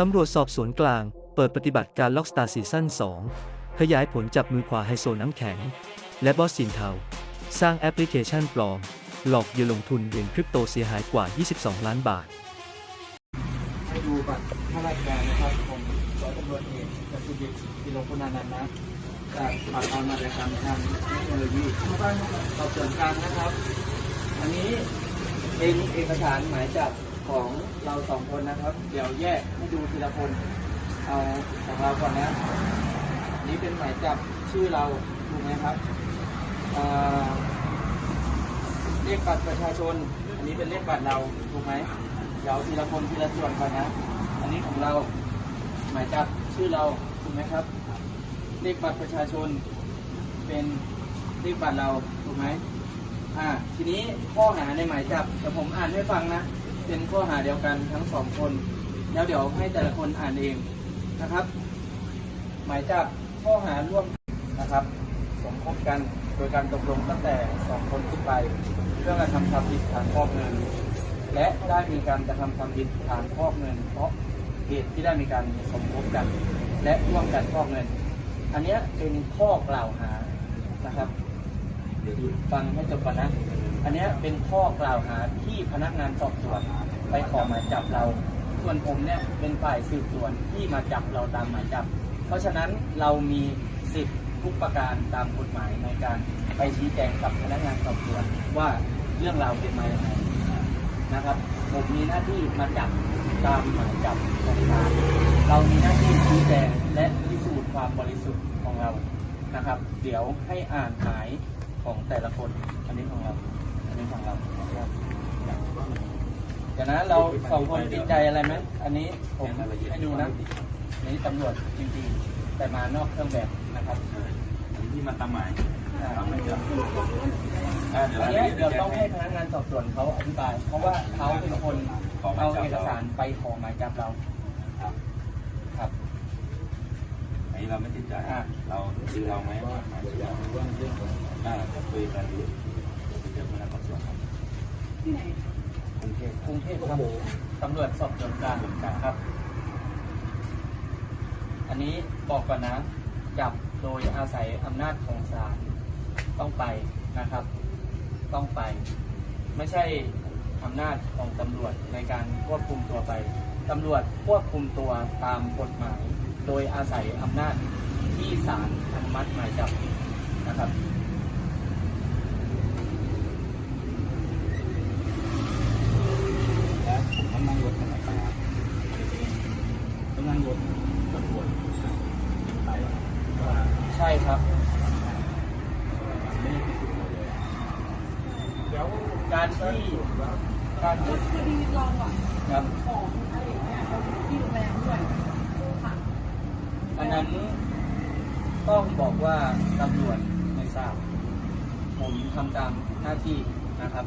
ตำรวจสอบสวนกลาง เปิดปฏิบัติการล็อกสตาร์ซีซั่น 2 ขยายผลจับมือขวาไฮโซน้ำแข็ง และบอสสินเทา สร้างแอปพลิเคชันปลอม หลอกเหยื่อลงทุนเหรียญคริปโตเสียหายกว่า 22 ล้านบาท ให้ดูบัตรข้าราชการนะครับผมร้อยตำรวจเอกกสุดิตกิโลคุณานันท์นะจากฝ่ายการมาตรการทางเทคโนโลยีสอบสวนกลางนะครับ อันนี้เป็นเอกสารหมายจับ ของเราสองคนนะครับ เดี๋ยวแยกให้ดูทีละคน เอาของเราก่อนนะอันนี้เป็นหมายจับชื่อเราถูกไหมครับเลขบัตรประชาชน อันนี้เป็นเลขบัตรเราถูกไหมเดี๋ยวทีละคนทีละส่วนก่อนนะ อันนี้ของเราหมายจับชื่อเราถูกไหมครับ เลขบัตรประชาชน เป็นเลขบัตรเราถูกไหมอ่าทีนี้ข้อหาในหมายจับเดี๋ยวผมอ่านให้ฟังนะ เป็นข้อหาเดียวกันทั้งสองคน แล้วเดี๋ยวให้แต่ละคนอ่านเองนะครับ หมายจับข้อหาร่วมนะครับ สมคบกันโดยการตกลงตั้งแต่สองคนขึ้นไปเพื่อกระทำความผิดฐานฟอกเงิน และได้มีการกระทำความผิดฐานฟอกเงิน เพราะเหตุที่ได้มีการสมคบกัน และร่วมกันฟอกเงิน อันนี้เป็นข้อกล่าวหานะครับ ฟังให้จบก่อนนะ อันนี้เป็นข้อกล่าวหาที่พนักงานสอบสวนไปขอหมายจับเรา ส่วนผมเนี่ยเป็นฝ่ายสืบสวนที่มาจับเราตามหมายจับ เพราะฉะนั้นเรามีสิทธิ์ทุกประการตามกฎหมายในการไปชี้แจงกับพนักงานสอบสวนว่าเรื่องราวเป็นมาอย่างไรนะครับ ผมมีหน้าที่มาจับตามหมายจับของศาลเรามีหน้าที่ชี้แจงและพิสูจน์ความบริสุทธิ์ของเรานะครับ เดี๋ยวให้อ่านหมาย ของแต่ละคน อันนี้ของเรา อันนี้ของเรานะครับเดี๋ยวนะเราสองคนติดใจอะไรไหมอันนี้ผมให้ดูนะอันนี้ตำรวจจริงๆ แต่มานอกเครื่องแบบนะครับอันนี้ที่มาตามหมายอ่าทำไม่เยอะอ่าเดี๋ยวอันรายนี้ละเอียดเดี๋ยวแจ้ต้องงให้พนักงานสอบสวนเขาอธิบาย เพราะว่าเขาเป็นคนเอาเอกสารไปขอหมายจับเรา ครับครับอันนี้เราไม่ติดใจอ่าเราคือเราไหม่าจะคุยกันดูเดี๋ยวไปเจอพนักงานสอบสวนครับกรุงเทพกรุงเทพครับตำรวจสอบสวนกลางครับ อันนี้บอกก่อนนะจับโดยอาศัยอำนาจของศาลต้องไปนะครับ ต้องไป ไม่ใช่อำนาจของตำรวจในการควบคุมตัวไปตำรวจควบคุมตัวตามกฎหมาย โดยอาศัยอำนาจที่ศาลอนุมัติหมายจับนะครับ แล้วผมต้องนั่งรถขนาดไหนครับต้องนั่ง รถตำรวจไปใช่ครับเดี๋ยวการที่การที่คดีเราอะครับของอะไรเงี้ยเราที่โรงแรมด้วยค่ะอันนั้นต้องบอกว่าตำรวจไม่ทราบ ผมทำตามหน้าที่นะครับ